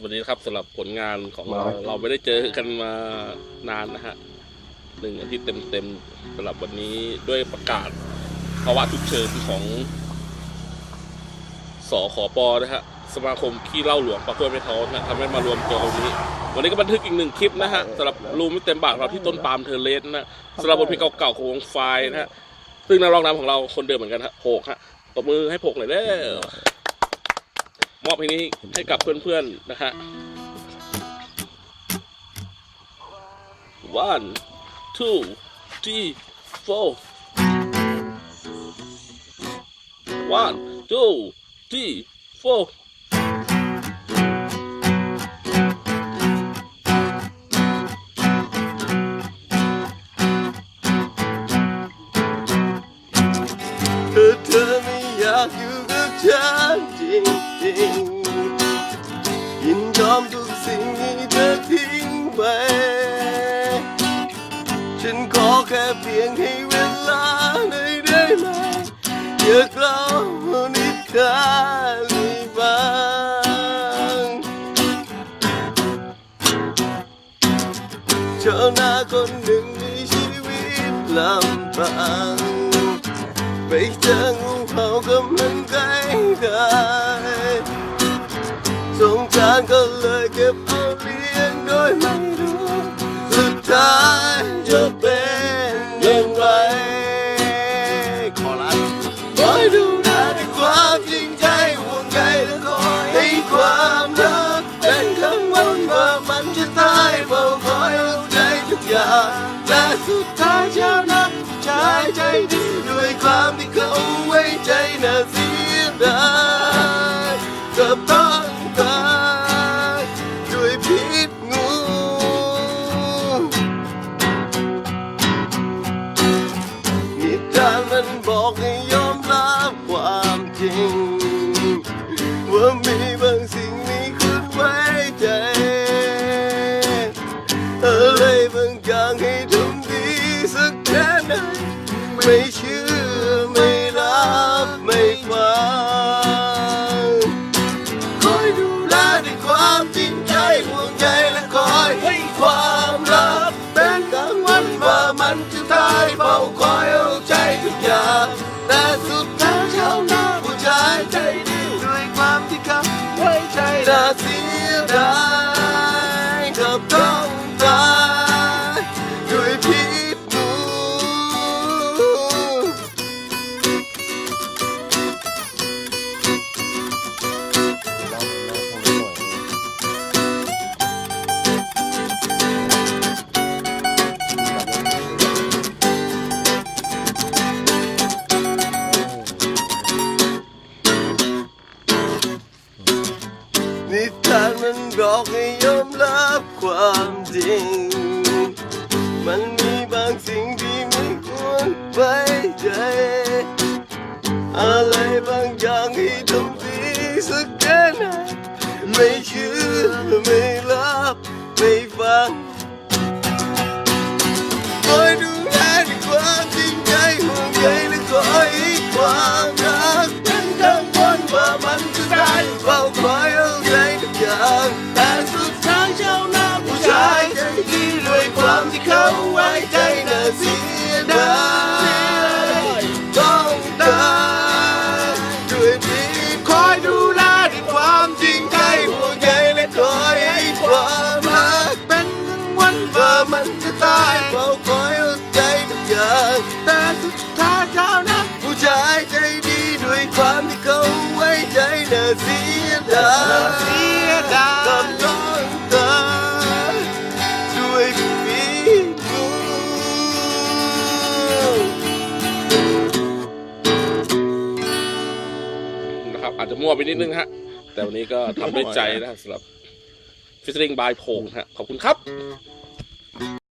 สวัสดีครับสำหรับผลงานของเราเราไม่ได้เจอกันมานานนะฮะหนึ่งอาทิตย์เต็มๆสำหรับวันนี้ด้วยประกาศภาวะฉุกเฉินของสขปนะฮะสมาคมขี้เหล่าหลวงปะกล้วยไม่ท้อนะทำให้มารวมตัวกันวันนี้ วันนี้ก็บันทึกอีกหนึ่งคลิปนะฮะสำหรับรูมไม่เต็มบากเราที่ต้นปาล์มเทอร์เลสนะสำหรับบทเพลงเก่าๆของวงไฟนะฮะซึ่งนักร้องนำของเราคนเดิมเหมือนกันฮะโผกฮะตบมือให้โผกหน่อยเด้อ มอบเพลงนี้ให้กับเพื่อนๆนะฮะ one two three four one two three four เธอเธอไม่อยากอยู่กับฉันจริง ยินยอมทุกสิ่งให้เธอทิ้งไป ฉันขอแค่เพียงให้เวลาหน่อยได้ไหมอย่ากล่าวนิทานนี้บ้างชาวนาคนหนึ่งมีชีวิตลำบากไปเจองูเห่ากำลังใกล้ได้สงารก็เลยเก็บเอาเลี้ยงโดยไม่รู้สุดท้ายจะเป็นอย่างไรขอรับคอยดูแลด้วยความจริงใจห่วงใยและคอยให้ความรักเป็นคำวันว่ามันจะตายเฝ้าคอยเอาใจทุกอย่างและสุดท้ายชาวนักชายใจดีด้วยความที่เขาไว้ใจน่า นมันบอกให้ยอมรับความจริง ว่ามีบางสิ่งมีคุณไว้ใจ อะไรบางอย่างให้ทำดีสักแค่ไหนไม่เชื่อ ที่เขาไว้ใจน่าเสียดาย ความจริง มันมีบางสิ่งที่ไม่ควรไว้ใจ อะไรบางอย่างให้ทำดีสักแค่ไหนไม่เชื่อไม่รับไม่ฟังคอยดูแลด้วยความจริงใจห่วงใยและคอยความรักเป็นกังวลว่ามัน เขาไว้ใจน่าเสียดายต้องตายด้วยพิษคอยดูแลด้วยความจริงใจห่วงใยและคอยให้ความรักเป็นกังวลว่ามันจะตายเฝ้าคอยอาใจทุกอย่างแต่สุดท้ายเจ้านะผู้ชายใจดีด้วยความที่เขาไว้ใจน่าเสียดาย นะครับ อาจจะมั่วไปนิดนึงฮะ แต่วันนี้ก็ทำด้วยใจนะสำหรับฟิชเชอริงบายโพงฮะขอบคุณครับ